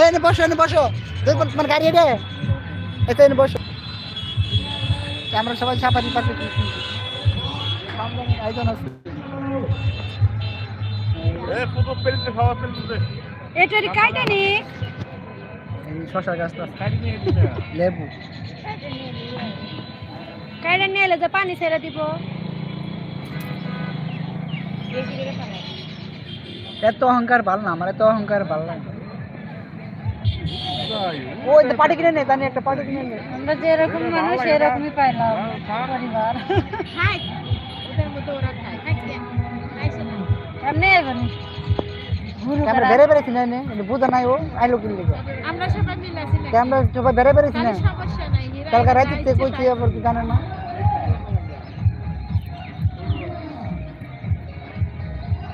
এই নে বসো এনে বসো। তোমার গাড়ি রে। এতে এনে বসো। আমরা সবাই ছাপাতি পাটি আয়োজন আছে। এটারি কাইটা নি। এই শশা গাছ লেবু। কাইটা নিয়ে এলে যে পানি ছেড়ে দিব। এত অহংকার ভালো না আমার এত অহংকার ভালো লাগে। ওই যে পাটি কিনে নে জানি একটা পাটি কিনে নে আমরা যেরকম মানুষ সেরকমই পাইলাম পরিবার এমনি এবানি গুরু আমরা বেড়ে বেড়েছি না নে এটা বুঝা নাই ও আইলো কিন লিগে আমরা সবাই মিলে আছি না আমরা সবাই বেড়ে বেড়েছি না সমস্যা নাই নিরা কালকে রাতে তে কইছি আবার কি জানে না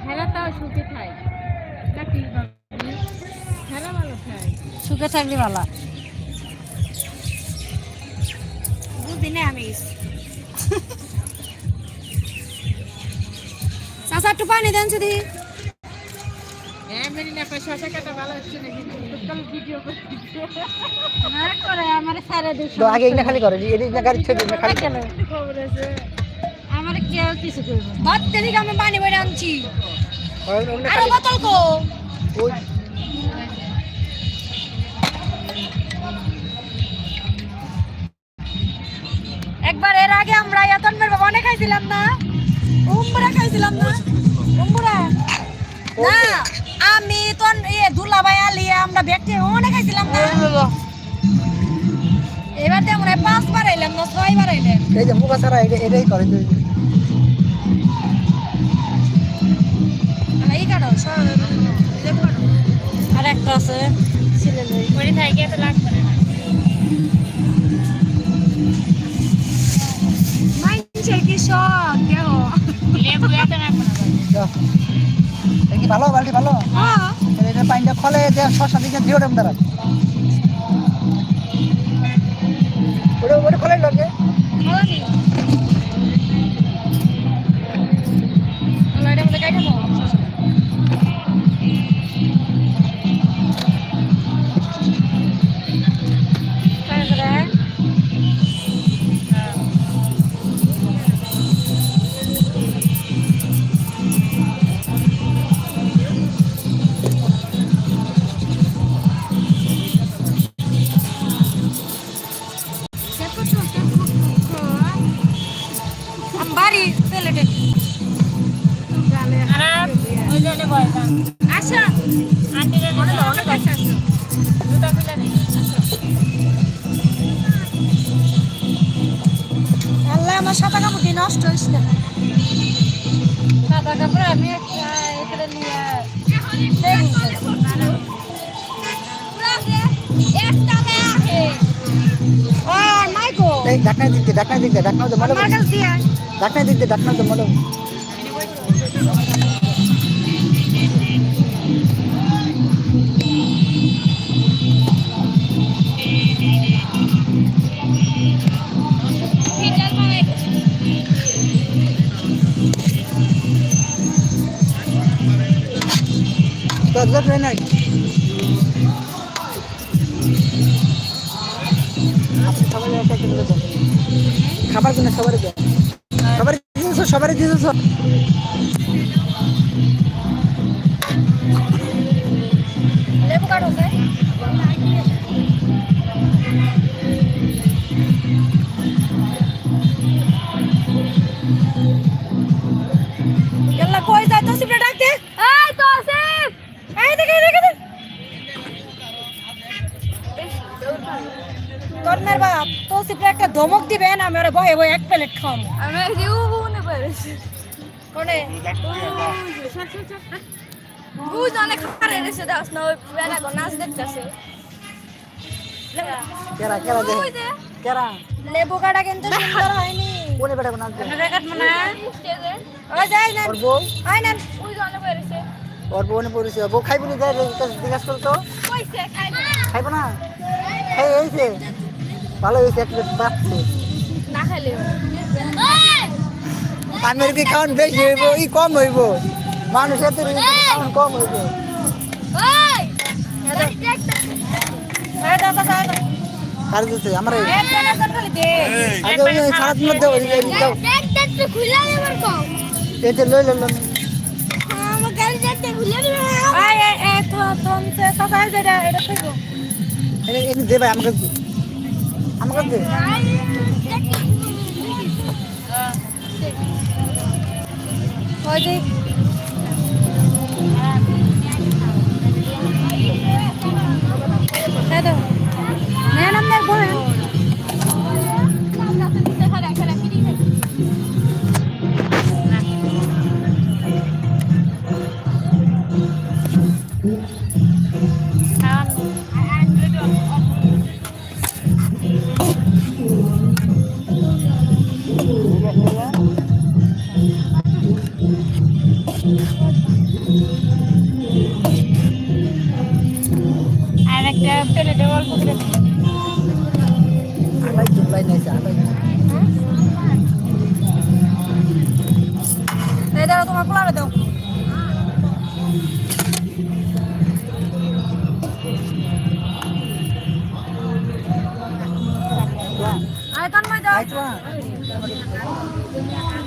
হেরা তাও সুখে খায় সুখে থাকলে ভালো। বুঝি না আমি চাচা একটু পানি দেন হ্যাঁ করে আমার কেউ কিছু করবে আমি পানি বেড়ে আনছি। আরও বোতল কো। খাইছিলাম না? উমরা খাইছিলাম না? উমরা না আমি তো এ দুলাভাই আলিয়া আমরা ব্যক্তি অনেক খাইছিলাম না। এবার তো মনে হয় পাঁচবার আইলাম না ছয়বার আইলাম। এই যে মুখা এটা- এটাই করে যে- এই কাটো আর একটা আছে। ছিলে লই পরে থাকে তো লাগবে। কি ভালো বালটি ভালো? হ্যাঁ। এটা পাইনটা খলে যে শশা দিকে দিও দেম দাঁড়া ওটা ওটা খলে লাগে। নষ্ট হয়েছে না সাদা কাপড় আমি একটা এখানে নিয়ে ঢাকনা দিতে ঢাকনা দিতে ঢাকনা দে মলো ঢাকনা দিতে ঢাকনা দে মলো খাবার রে নাই। খাবার কিনে সবারই দেয় সবারই দিয়েছ সবারই দিয়েছ ধমক দিবে না আমি ওরে বহে বহে এক প্লেট খাওয়াবো। কোনে? বুঝ অনেক খারে রেছে দাস না ওই বেলা গো নাচ দেখতেছে। কেরা কেরা দে কেরা? লেবু কাটা কিন্তু সুন্দর হয়নি। কোনে বেটা কোন আছে রেখাত মনে স্টেজে ওই যাই না ওর বউ? আই না ওই জনে পারেছে ওর বউ নে পড়েছে বউ খাইবি নি দেয় জিজ্ঞাসা করতো কইছে খাইবো না। খাই এইছে ভালো হয়েছে এক প্লেট পাচ্ছে না খাইলে পানের কি খাওয়ান বেশি হইব ই কম হইব মানুষের তো খাওয়ান কম হইব ওই কার দিতে আমার আগে ওই সারা দিন দাও এই এই দাও দেখ দেখ তো খুলে দেবার কম এই লই লই লই আমার গাড়ি দেখতে খুলে দেবে এই এই এই তো তোম সে সবাই যেটা এটা কইবো এই এই আমাকে আমাকে দে। ওই যে এই দাও নেন আপনার বলেন আর একটা প্লেটে অল্প করে আলাই জুলাই নাইছে আলাই এই দাও তোমার পোলারে দাও।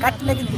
কাটলে কিন্তু।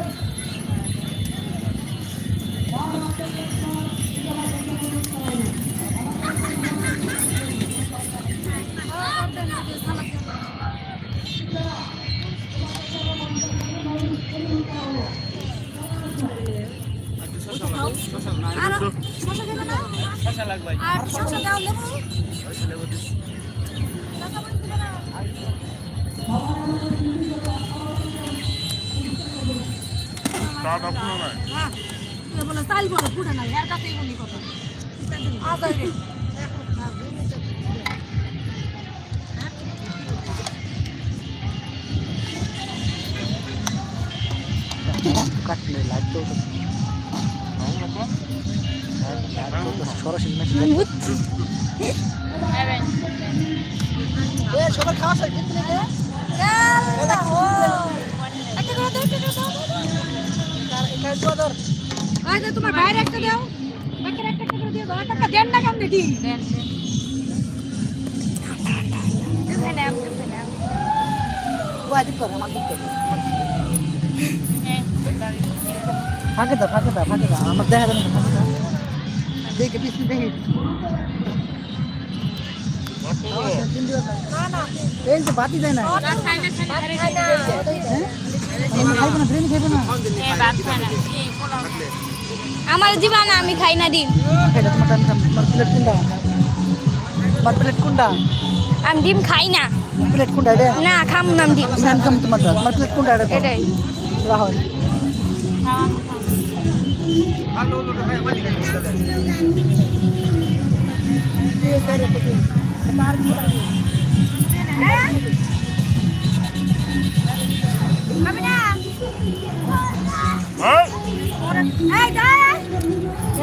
টাটা পুরো নাই হ্যাঁ বলে চাল বলে পুড়ে না এর কাছেই বলি কথা আদাই রে কাটলে লাগতো সরাসরি নাকি সবার খাওয়া দেন না কেমন দেখি? ফাঁকে দাও ফাঁকে দাও ফাঁকে দাও। আমার দেখা যাবে না দেখে পিছনে দেখি। না না এই তো বাতি দেয় না। না না খাই না। আমি খাইবো না বিরিয়ানি খাইবো না। আমার দিবা না আমি খাই না ডিম। তোমার প্লেট কোনটা? আমি ডিম খাই না। প্লেট কোনটা এটা? না খাম না ডিম। নাম কাম তোমার তোমার প্লেট কোনটা এটা এটাই। রাহুল। না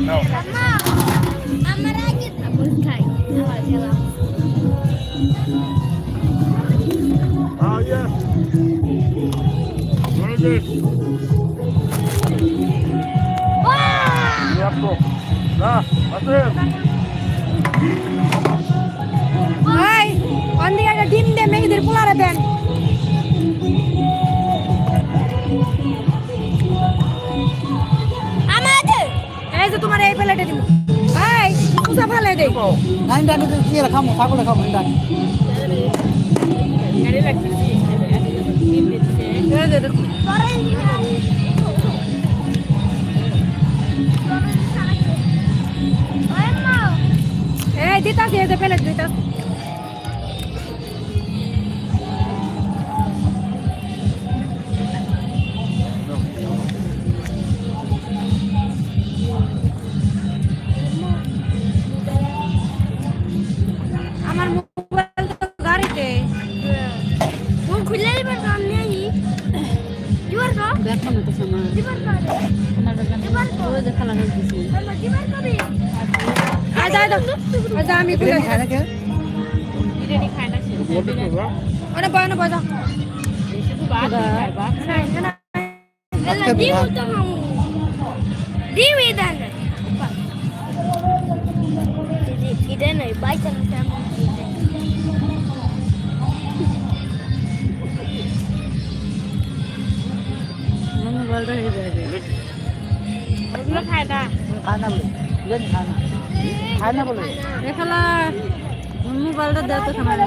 No. Oh, yeah. Very good. Wow! Yep, cool. Ah, that's it. যে তোমার এই প্লেটে দিব ভাই কুসা ফেলে দে। নাই ডাকি তো কি খামো? ছাগলে খামো ডাকি এই দিতাছি এই যে প্লেট দিতাছি। খায় না সে অনেক বয় অনেক বয় যাও শুধু ভাত খায় ভাত হ্যাঁ, না, এলা দিম তো মামু দিম ইদান ইদান নাই বাইচান তেমন মনে বলতে হয়ে যাবে ওগুলো খায় না খায় না বলে বিরিয়ানি মোবাইলটা দেও তো খামারে।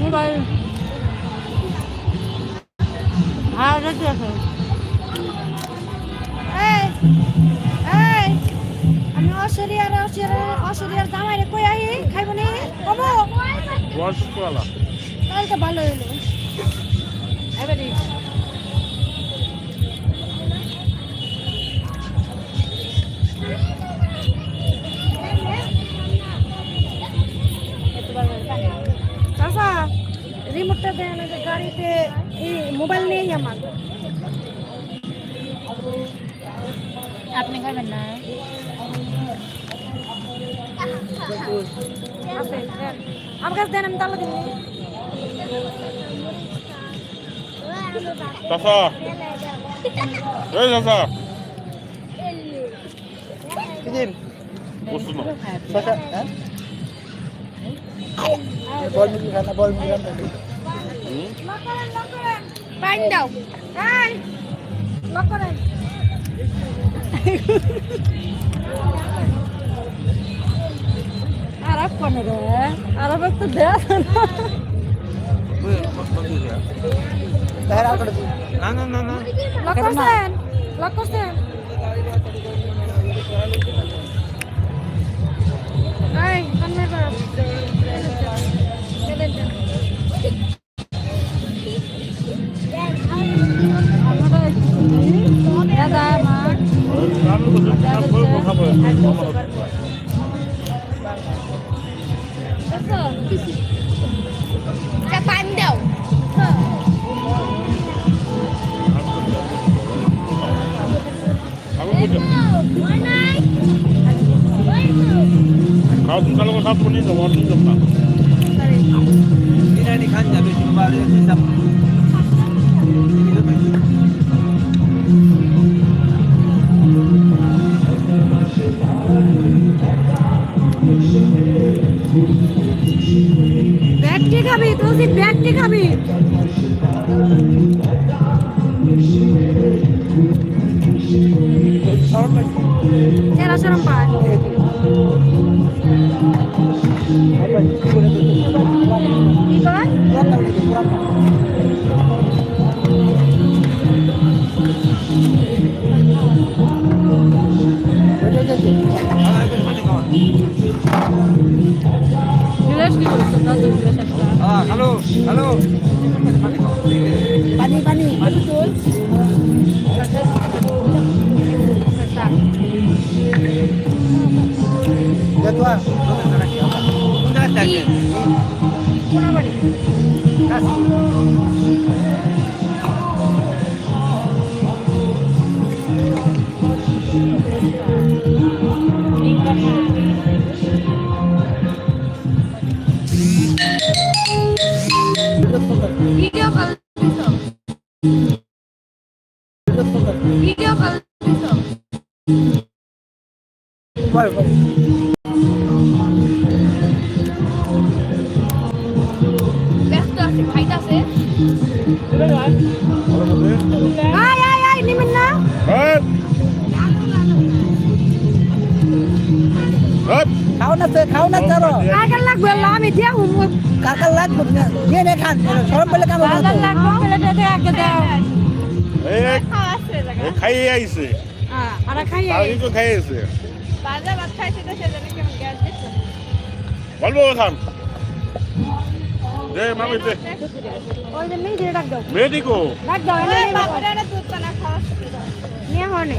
মোবাইল হ্যাঁ এই এই আমি অশরিয়ার অশরিয়ার জামাইরে কই আই খাইব নি? কমো। Roscola. তাহলে তো ভালো হইল। এবারে রিমোটটা দেন না যে গাড়িতে এই মোবাইল নেই আমার। আপনি খাবেন না। আমার কাছে দেন আমি তাহলে হ্যাঁ? বল মিলি খায় না বল মিলি খায় না। পাইন দাও এই লক করেন আরব কোন রে আরব তো দেখ দেখেন আর করে দিন লক করছেন লক করছেন হ্যালো পরে পরে ব্যস্ত আছে খাইতাছে আয় আয় আয় নিমেন না। হ্যাঁ। হ্যাঁ। খাও না তো খাও না তারো কাকার লাগবে আমি দিয়া হুম কাকা লাগবে না নিয়ে নে খান সরম পেলে কাম কাকার লাগবে প্লেটে দে আগে দাও এই এই খাইয়ে আইছে। আর খাই তার কিছু খাইয়েছে বাজা ভাত খাইছে তো সেজন্য কেমন গ্যাস দিচ্ছে বলব খান দে মামি দে। ওই যে মেয়ে দিয়ে ডাক দাও মেডিকো ডাক দাও এনে বাপরে একটা দুধ পানা খাওয়া নিয়ে হনে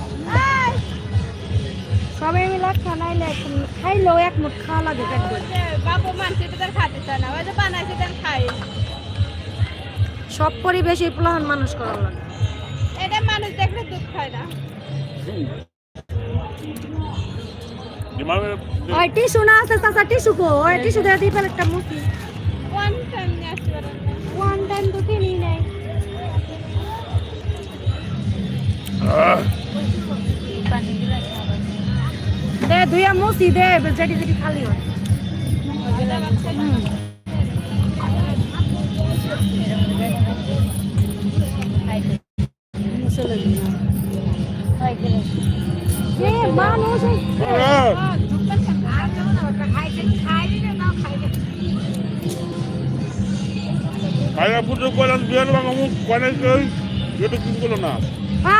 সবাই মিলে খানাইলে খাইলেও এক মুঠ খাওয়া লাগে একদম বাবু মানছে তো তার খাতে চায় না। ওই যে বানাইছে তার খাই সব পরিবেশে প্লাহন মানুষ করার লাগে। এটা মানুষ দেখলে দুধ খায় না। ওই টিস্যু না আছে চাচা টিস্যু কো। ওই টিস্যু দিয়ে দিই একটা মুখি ওয়ান টাইম নিয়ে আসতে পারেন ওয়ান টাইম তো কিনি নাই। দে দুইয়া মুসি দে যেটি যেটি খালি হয়। পুজো করলাম বিয়ার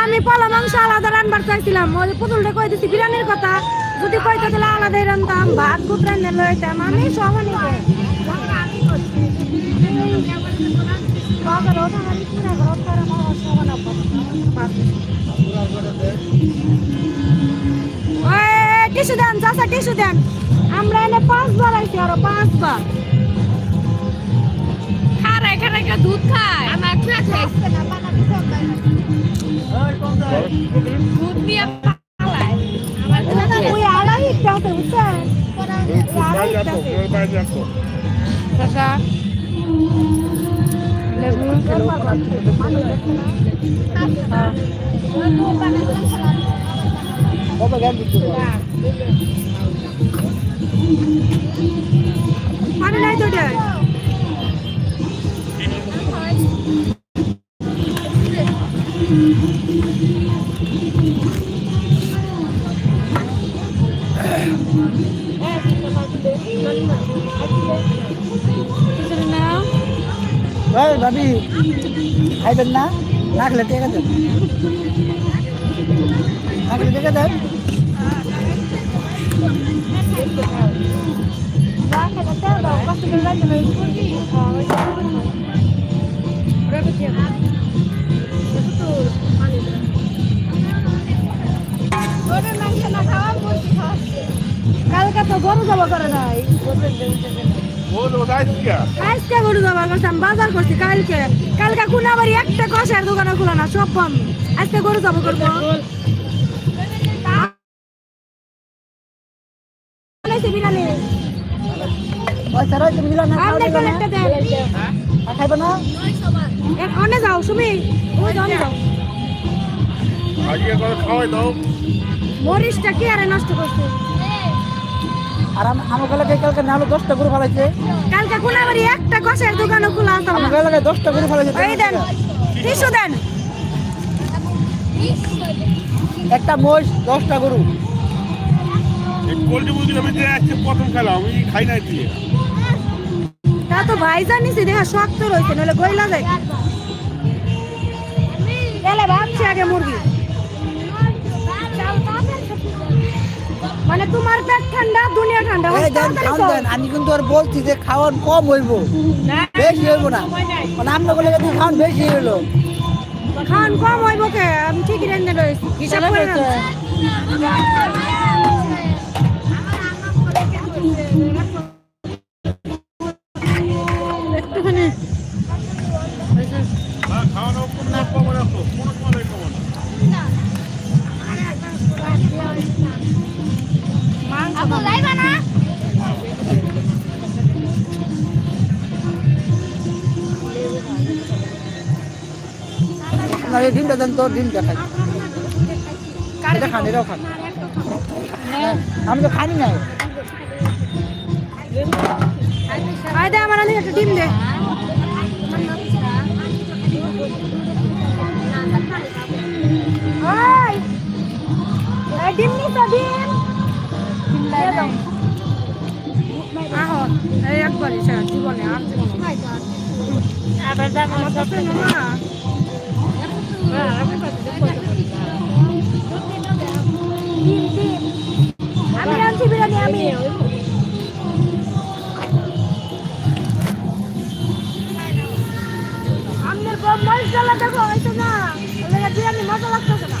আমি পলা মাংস আলাদা রান্নার চাইছিলাম। ওই পুতুলটা কই দিছি, বিরিয়ানির কথা। যদি কইতে তাহলে আলাদাই রান্তাম ভাত গুট রান্না লইতাম, আমি সমানই টিস্যু দেন, চাচা, টিস্যু দেন। আমরা এনে পাঁচবার আইছি, আরও পাঁচবার। খারাই খারাই কে দুধ খায় আমার খাচ্ছে দুধ নিয়ে পালায় আমার ওই আড়াই একটা আছে বুঝছেন বাইরে আসো বাইরে আসো চাচা কত জ্ঞান দিচ্ছ পানি নাই তো ওই ভাবি, খাইবেন না? না খেলে টেকা দেন। না খেলে টেকা দেন। না খাওয়া মুরগি খাওয়াচ্ছে কালকে তো গরু জবা করে নাই ও তো যাইছি কা আজকে গরু জবা করতাম বাজার করছি কালকে কালকে কোনা বাড়ি একটা কষার দোকানে খোলা না সব বন্ধ আজকে গরু করব বানাইছে খাইবে না? এক অনে যাও সুমি। ওই অনে যাও। আজকে করে খাওয়াই দাও। মরিচটা কি আরে নষ্ট করছে? আর আম- আমাকে লাগে কালকে নাহলে দশটা গরু ফেলাইছে। কালকে কোনা একটা কষার দোকানে খোলা আছে আমাকে লাগে দশটা গরু ফেলাইছে। এই দেন দেন। একটা মোষ দশটা গরু। মুরগি আমি প্রথম আমি খাই নাই দিয়ে। তা তো ভাই জানিস দেখা শক্ত রয়েছে নলে গইলা যায়। এলে ভাবছি আগে মুরগি। মানে তোমার পেট ঠান্ডা দুনিয়া ঠান্ডা খাওয়ান দেন আমি কিন্তু আর বলছি যে খাওয়ান কম হইব বেশি হইব না। মানে আপনার বলে যদি খাওয়ান বেশি হইল। খান কম হইব কে? আমি ঠিকই রেন্দে রয়েছি হিসাব করে না এই ডিমটা দেন তো, ডিমটা খাই। এটা খান, এটাও খান। আমি তো খানি নাই দে, আমার ডিম দে। ডিম নি তো ডিম। দিয়ে দাও আহ এই একবার ইসা জীবনে আর জীবনে আবার তো না আমি রাঁধছি বিরিয়ানি আমি আপনার বম দেখো হয়তো না বিরিয়ানি মজা লাগতেছে না